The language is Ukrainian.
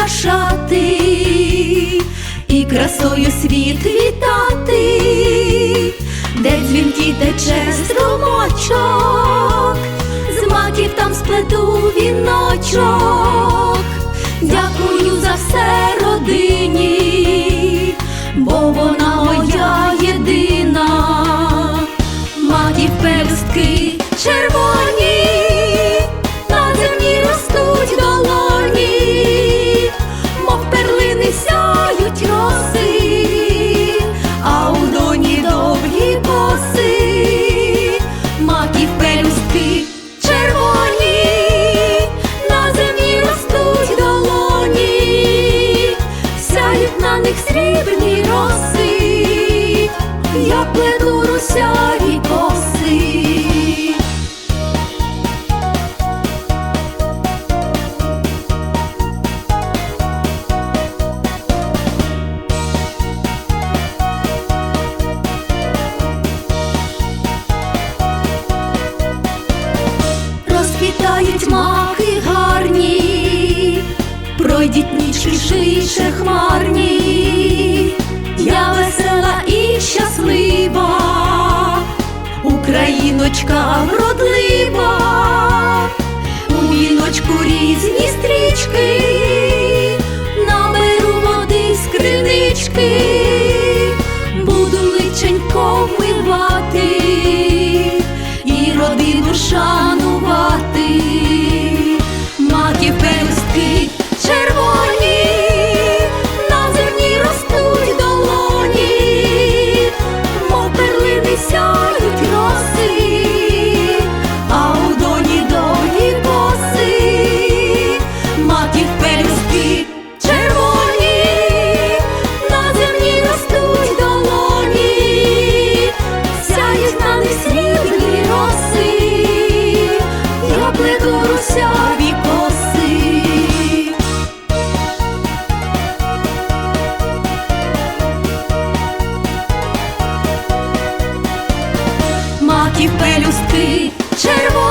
прикрашати і красою світ вітати, де дзвінки тече струмочок, з маків там сплету віночок. Дякую за все родині, бо вона моя єдина. Маків пелюстки червоні, русяві коси. розквітають маки гарні, пройдіть нічки шише хмарні, Україночка вродлива, у віночку різні стрічки, жовті пелюстки червоні.